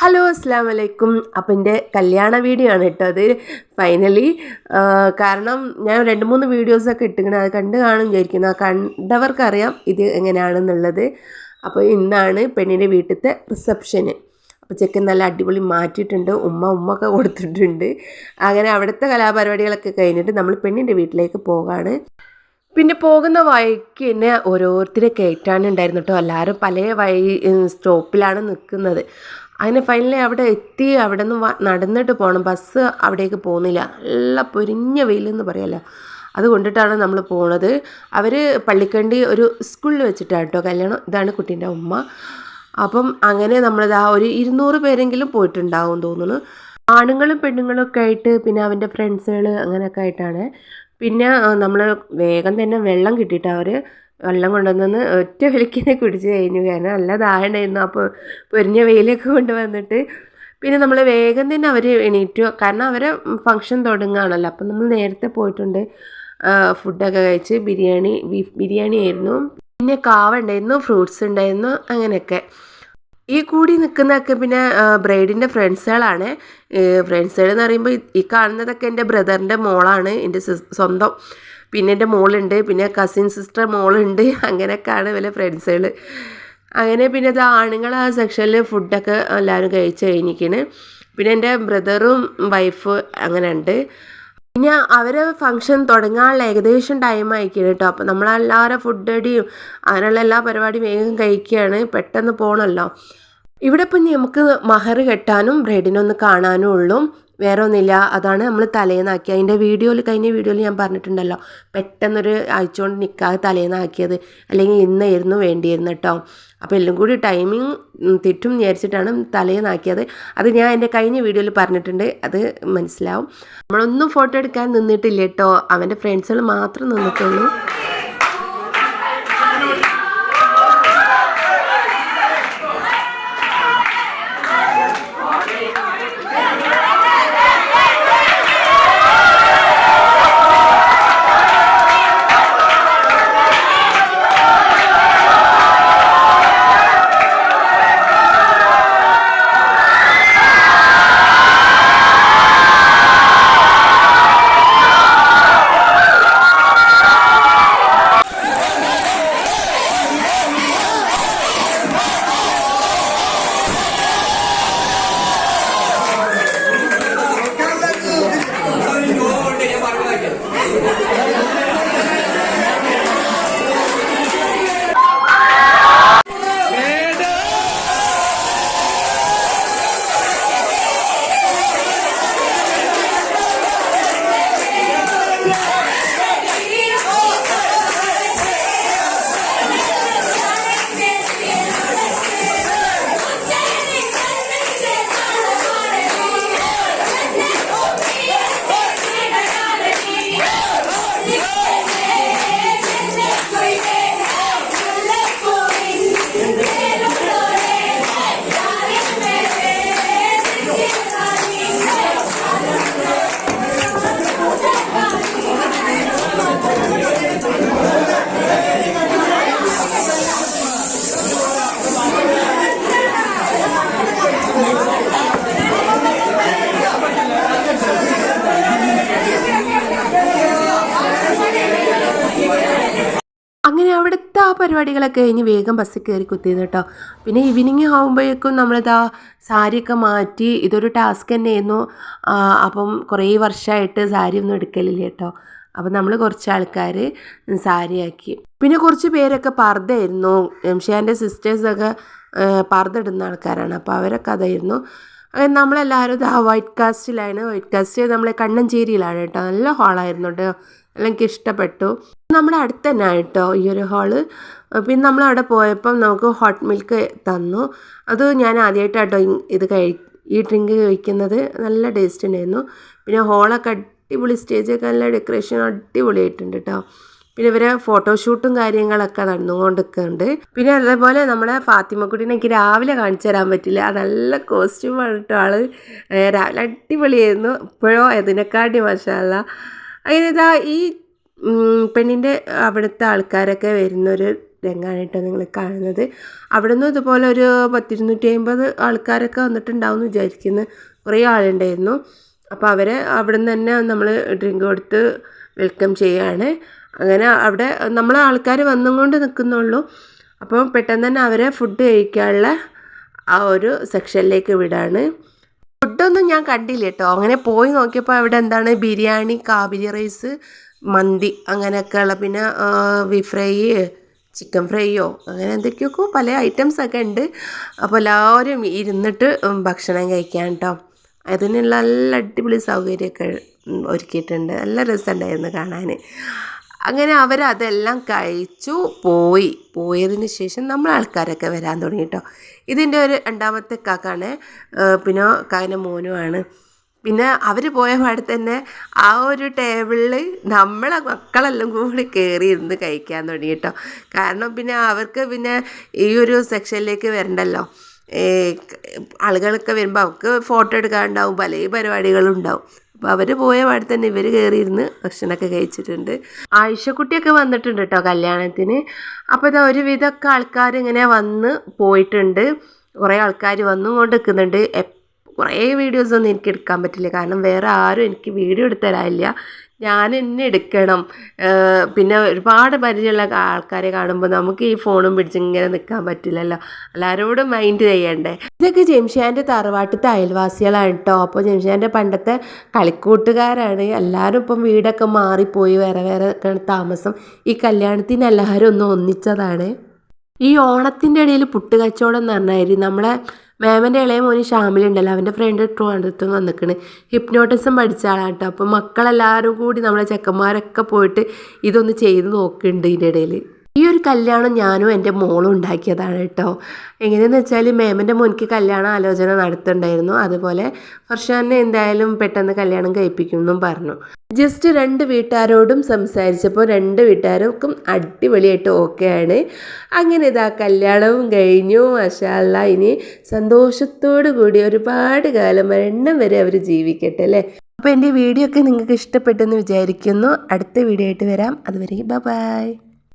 Hello അസ്സാം വലൈക്കും അപ്പം എന്റെ കല്യാണ വീഡിയോ ആണ് കേട്ടോ അത്. ഫൈനലി കാരണം ഞാൻ രണ്ട് മൂന്ന് വീഡിയോസൊക്കെ ഇട്ടിങ്ങനെ അത് കണ്ട് കാണും വിചാരിക്കുന്നു. ആ കണ്ടവർക്കറിയാം ഇത് എങ്ങനെയാണെന്നുള്ളത്. അപ്പോൾ ഇന്നാണ് പെണ്ണിന്റെ വീട്ടിലത്തെ റിസപ്ഷന് അപ്പോൾ ചെക്കൻ നല്ല അടിപൊളി മാറ്റിയിട്ടുണ്ട്. ഉമ്മ ഉമ്മ ഒക്കെ കൊടുത്തിട്ടുണ്ട്. അങ്ങനെ അവിടുത്തെ കലാപരിപാടികളൊക്കെ കഴിഞ്ഞിട്ട് നമ്മൾ പെണ്ണിന്റെ വീട്ടിലേക്ക് പോകാണ്. പിന്നെ പോകുന്ന വഴിക്ക് തന്നെ ഓരോരുത്തരെ കയറ്റാനുണ്ടായിരുന്നു കേട്ടോ. എല്ലാവരും പല വഴി സ്റ്റോപ്പിലാണ് നിൽക്കുന്നത്. അങ്ങനെ ഫൈനലി അവിടെ എത്തി അവിടെ നിന്ന് നടന്നിട്ട് പോകണം ബസ് അവിടേക്ക് പോകുന്നില്ല. നല്ല പൊരിഞ്ഞ വെയിലെന്ന് പറയാമല്ലോ അത് കൊണ്ടിട്ടാണ് നമ്മൾ പോണത്. അവർ പള്ളിക്കണ്ടി ഒരു സ്കൂളിൽ വെച്ചിട്ടാണ് കേട്ടോ. കല്യാണം ഇതാണ് കുട്ടീന്റെ ഉമ്മ. അപ്പം അങ്ങനെ നമ്മളിതാ ഒരു ഇരുന്നൂറ് പേരെങ്കിലും പോയിട്ടുണ്ടാവും തോന്നുന്നു. ആണുങ്ങളും പെണ്ണുങ്ങളും ഒക്കെ ആയിട്ട് പിന്നെ അവന്റെ ഫ്രണ്ട്സുകൾ അങ്ങനെയൊക്കെ ആയിട്ടാണ് പിന്നെ നമ്മൾ വേഗം തന്നെ വെള്ളം കിട്ടിയിട്ട് അവർ വെള്ളം കൊണ്ടുവന്നു ഒറ്റ വലിക്കിനെ കുടിച്ച് കഴിഞ്ഞു. കാരണം നല്ല ദാഹണ്ടായിരുന്നു അപ്പോൾ പൊരിഞ്ഞ വെയിലൊക്കെ കൊണ്ടുവന്നിട്ട് പിന്നെ നമ്മൾ വേഗം തന്നെ അവർ എണീറ്റു. കാരണം അവരെ ഫങ്ഷൻ തുടങ്ങുകയാണല്ലോ. അപ്പം നമ്മൾ നേരത്തെ പോയിട്ടുണ്ട്. ഫുഡൊക്കെ കഴിച്ച് ബിരിയാണി ബീഫ് ബിരിയാണി ആയിരുന്നു. പിന്നെ കാവ ഉണ്ടായിരുന്നു ഫ്രൂട്ട്സ് ഉണ്ടായിരുന്നു അങ്ങനെയൊക്കെ. ഈ കൂടി നിൽക്കുന്നതൊക്കെ പിന്നെ ബ്രൈഡിന്റെ ഫ്രണ്ട്സുകളാണ്. ഫ്രണ്ട്സുകൾ എന്ന് പറയുമ്പോൾ ഈ കാണുന്നതൊക്കെ എന്റെ ബ്രദറിന്റെ മോളാണ് എന്റെ സ്വന്തം പിന്നെ എന്റെ മോളുണ്ട് പിന്നെ കസിൻ സിസ്റ്റർ മോളുണ്ട് അങ്ങനെയൊക്കെയാണ് ഇവരെ ഫ്രണ്ട്സുകൾ. അങ്ങനെ പിന്നെ അത് ആണുങ്ങൾ ആ സെക്ഷനിൽ ഫുഡൊക്കെ എല്ലാവരും കഴിച്ച് കഴിഞ്ഞിരിക്കണ്. പിന്നെ എന്റെ ബ്രദറും വൈഫ് അങ്ങനെ ഉണ്ട് പിന്നെ അവരെ ഫംഗ്ഷൻ തുടങ്ങാനുള്ള ഏകദേശം ടൈം ആയിക്കണം കേട്ടോ അപ്പോൾ നമ്മളെല്ലാവരും ഫുഡ് അടിയും അങ്ങനെയുള്ള എല്ലാ പരിപാടിയും വേഗം കഴിക്കുകയാണ്. പെട്ടെന്ന് പോകണമല്ലോ ഇവിടെ ഇപ്പം നമുക്ക് മഹർ കെട്ടാനും ബ്രെഡിനൊന്ന് കാണാനും ഉള്ളൂ. വേറെ ഒന്നുമില്ല. അതാണ് നമ്മൾ തലേന്നാക്കി അതിന്റെ വീഡിയോയിൽ കഴിഞ്ഞ വീഡിയോയിൽ ഞാൻ പറഞ്ഞിട്ടുണ്ടല്ലോ. പെട്ടെന്നൊരു അയച്ചുകൊണ്ട് കൊണ്ട് നിൽക്കാതെ തലേന്നാക്കിയത്. അല്ലെങ്കിൽ ഇന്നായിരുന്നു വേണ്ടിയിരുന്നു കേട്ടോ അപ്പോൾ എല്ലാം കൂടി ടൈമിങ് തെറ്റും വിചാരിച്ചിട്ടാണ് തലേന്നാക്കിയത് അത് ഞാൻ എന്റെ കഴിഞ്ഞ വീഡിയോയിൽ പറഞ്ഞിട്ടുണ്ട്. അത് മനസ്സിലാവും. നമ്മളൊന്നും ഫോട്ടോ എടുക്കാൻ നിന്നിട്ടില്ല കേട്ടോ. അവന്റെ ഫ്രണ്ട്സുകൾ മാത്രം നിന്നിട്ടുള്ളൂ. അങ്ങനെ അവിടുത്തെ ആ പരിപാടികളൊക്കെ കഴിഞ്ഞ് വേഗം ബസ്സിൽ കയറി കുത്തിയത് കേട്ടോ. പിന്നെ ഈവനിങ് ആകുമ്പോഴേക്കും നമ്മളിതാ സാരിയൊക്കെ മാറ്റി ഇതൊരു ടാസ്ക് തന്നെയായിരുന്നു. അപ്പം കുറേ വർഷമായിട്ട് സാരി ഒന്നും എടുക്കലില്ല കേട്ടോ. അപ്പം നമ്മൾ കുറച്ച് ആൾക്കാർ സാരിയാക്കി. പിന്നെ കുറച്ച് പേരൊക്കെ പർദ്ദയായിരുന്നു. എംഷിയാന്റെ സിസ്റ്റേഴ്സൊക്കെ പർദ്ദ ഇടുന്ന ആൾക്കാരാണ്. അപ്പോൾ അവരൊക്കെ അതായിരുന്നു. അങ്ങനെ നമ്മളെല്ലാവരും ഇതാ വൈറ്റ് കാസ്റ്റിലാണ് വൈറ്റ് കാസ്റ്റ് നമ്മളെ കണ്ണഞ്ചേരിയിലാണ് കേട്ടോ. നല്ല ഹാളായിരുന്നു കേട്ടോ. എനിക്ക് ഇഷ്ടപ്പെട്ടു. നമ്മുടെ അടുത്ത് തന്നെ കേട്ടോ ഈ ഒരു ഹാൾ പിന്നെ നമ്മൾ അവിടെ പോയപ്പം നമുക്ക് ഹോട്ട് മിൽക്ക് തന്നു. അത് ഞാൻ ആദ്യമായിട്ടാട്ടോ ഇത് കഴി ഈ ഡ്രിങ്ക് കഴിക്കുന്നത്. നല്ല ടേസ്റ്റ് ഉണ്ടായിരുന്നു. പിന്നെ ഹോളൊക്കെ അടിപൊളി സ്റ്റേജൊക്കെ നല്ല ഡെക്കറേഷൻ അടിപൊളിയായിട്ടുണ്ട് കേട്ടോ പിന്നെ ഇവരെ ഫോട്ടോഷൂട്ടും കാര്യങ്ങളൊക്കെ നടന്നുകൊണ്ടിരിക്കുന്നുണ്ട്. പിന്നെ അതേപോലെ നമ്മളെ ഫാത്തിമക്കുട്ടീനെ എനിക്ക് രാവിലെ കാണിച്ചു തരാൻ പറ്റില്ല. നല്ല കോസ്റ്റ്യൂമാണ് കേട്ടോ ആൾ. രാവിലെ അടിപൊളിയായിരുന്നു. ഇപ്പോഴോ അതിനെക്കാട്ടി മഷാല അങ്ങനെ ഇതാ ഈ പെണ്ണിന്റെ അവിടുത്തെ ആൾക്കാരൊക്കെ വരുന്നൊരു രംഗമാണ് കേട്ടോ നിങ്ങൾ കാണുന്നത്. അവിടെ നിന്നും ഇതുപോലെ ഒരു പത്തിരുന്നൂറ്റി അമ്പത് ആൾക്കാരൊക്കെ വന്നിട്ടുണ്ടാവും എന്ന് വിചാരിക്കുന്നു. കുറേ ആളുണ്ടായിരുന്നു. അപ്പോൾ അവരെ അവിടെ നിന്ന് തന്നെ നമ്മൾ ഡ്രിങ്ക് കൊടുത്ത് വെൽക്കം ചെയ്യുകയാണ് അങ്ങനെ അവിടെ നമ്മൾ ആൾക്കാർ വന്നും കൊണ്ട് നിൽക്കുന്നുള്ളൂ അപ്പോൾ പെട്ടെന്ന് തന്നെ അവരെ ഫുഡ് കഴിക്കാനുള്ള ആ ഒരു സെക്ഷനിലേക്ക് വിടാണ്. ഫുഡൊന്നും ഞാൻ കണ്ടില്ല കേട്ടോ. അങ്ങനെ പോയി നോക്കിയപ്പോൾ അവിടെ എന്താണ് ബിരിയാണി കാബിലി റൈസ് മന്തി അങ്ങനെയൊക്കെയുള്ള പിന്നെ ബീഫ് ഫ്രൈ ചിക്കൻ ഫ്രൈയോ അങ്ങനെ എന്തൊക്കെയൊക്കെ പല ഐറ്റംസ് ഒക്കെ ഉണ്ട്. അപ്പോൾ എല്ലാവരും ഇരുന്നിട്ട് ഭക്ഷണം കഴിക്കാൻ കേട്ടോ അതിനുള്ള നല്ല അടിപൊളി സൗകര്യമൊക്കെ ഒരുക്കിയിട്ടുണ്ട്. നല്ല രസമുണ്ടായിരുന്നു കാണാൻ. അങ്ങനെ അവരതെല്ലാം കഴിച്ചു പോയി. പോയതിന് ശേഷം നമ്മൾ ആൾക്കാരൊക്കെ വരാൻ തുടങ്ങി കേട്ടോ ഇതിന്റെ ഒരു രണ്ടാമത്തെ കാക്കാണ് പിന്നെ കാക്കന്റെ മോനുമാണ് പിന്നെ അവർ പോയ പാടെ തന്നെ ആ ഒരു ടേബിളിൽ നമ്മളെ മക്കളെല്ലാം കൂടി കയറി ഇരുന്ന് കഴിക്കാൻ തുടങ്ങി കേട്ടോ കാരണം പിന്നെ അവർക്ക് പിന്നെ ഈ ഒരു സെക്ഷനിലേക്ക് വരണ്ടല്ലോ. ആളുകളൊക്കെ വരുമ്പോൾ അവർക്ക് ഫോട്ടോ എടുക്കാനുണ്ടാവും പല പരിപാടികളും ഉണ്ടാവും. അപ്പോൾ അവർ പോയ പാടെ തന്നെ ഇവർ കയറിയിരുന്ന് ഭക്ഷണമൊക്കെ കഴിച്ചിട്ടുണ്ട്. ആയിഷക്കുട്ടിയൊക്കെ വന്നിട്ടുണ്ട് കേട്ടോ കല്യാണത്തിന്. അപ്പോൾ ഇതാ ഒരുവിധമൊക്കെ ആൾക്കാർ ഇങ്ങനെ വന്ന് പോയിട്ടുണ്ട്. കുറേ ആൾക്കാർ വന്നും കൊണ്ട് നിൽക്കുന്നുണ്ട് കുറേ വീഡിയോസ് ഒന്നും എനിക്ക് എടുക്കാൻ പറ്റില്ല. കാരണം വേറെ ആരും എനിക്ക് വീഡിയോ എടുത്ത് തരാനില്ല ഞാൻ എന്നെ എടുക്കണം. പിന്നെ ഒരുപാട് പരിചയമുള്ള ആൾക്കാരെ കാണുമ്പോൾ നമുക്ക് ഈ ഫോണും പിടിച്ച് ഇങ്ങനെ നിൽക്കാൻ പറ്റില്ലല്ലോ. എല്ലാവരോടും മൈൻഡ് ചെയ്യണ്ടേ? ഇതൊക്കെ ജംഷാന്റെ തറവാട്ടിലത്തെ അയൽവാസികളാണ് കേട്ടോ അപ്പോൾ ജംഷാന്റെ പണ്ടത്തെ കളിക്കൂട്ടുകാരാണ്. എല്ലാവരും ഇപ്പം വീടൊക്കെ മാറിപ്പോയി. വേറെ വേറെ താമസം. ഈ കല്യാണത്തിന് എല്ലാവരും ഒന്ന് ഒന്നിച്ചതാണ്. ഈ ഓണത്തിന്റെ ഇടയിൽ പുട്ട് കച്ചവടം എന്ന് പറഞ്ഞാൽ നമ്മളെ മേമന്റെ ഇളയ മോന് ഷാമിലുണ്ടല്ലോ അവന്റെ ഫ്രണ്ട് ട്രിവാൻഡ്രത്ത് വന്നിക്കണ്. ഹിപ്നോട്ടിസം പഠിച്ച ആളാണ് കേട്ടോ അപ്പോൾ മക്കളെല്ലാവരും കൂടി നമ്മളെ ചെക്കന്മാരൊക്കെ പോയിട്ട് ഇതൊന്ന് ചെയ്ത് നോക്കുന്നുണ്ട് ഇതിന്റെ ഇടയിൽ ഈ ഒരു കല്യാണം ഞാനും എന്റെ മോളും ഉണ്ടാക്കിയതാണ് കേട്ടോ. എങ്ങനെയെന്ന് വെച്ചാൽ മേമന്റെ മോനിക്ക് കല്യാണ ആലോചന നടത്തുന്നുണ്ടായിരുന്നു അതുപോലെ ഫർഷാനെ എന്തായാലും പെട്ടെന്ന് കല്യാണം കഴിപ്പിക്കും എന്നും പറഞ്ഞു. ജസ്റ്റ് രണ്ട് വീട്ടുകാരോടും സംസാരിച്ചപ്പോൾ രണ്ട് വീട്ടുകാർക്കും അടിപൊളിയായിട്ട് ഓക്കെയാണ്. അങ്ങനെ ഇതാ കല്യാണവും കഴിഞ്ഞു. മഷാല്ല ഇനി സന്തോഷത്തോടു കൂടി ഒരുപാട് കാലം മരണം വരെ അവർ ജീവിക്കട്ടെ അല്ലേ? അപ്പോൾ എന്റെ വീഡിയോ ഒക്കെ നിങ്ങൾക്ക് ഇഷ്ടപ്പെട്ടെന്ന് വിചാരിക്കുന്നു. അടുത്ത വീഡിയോ ആയിട്ട് വരാം. അതുവരെ ബൈ.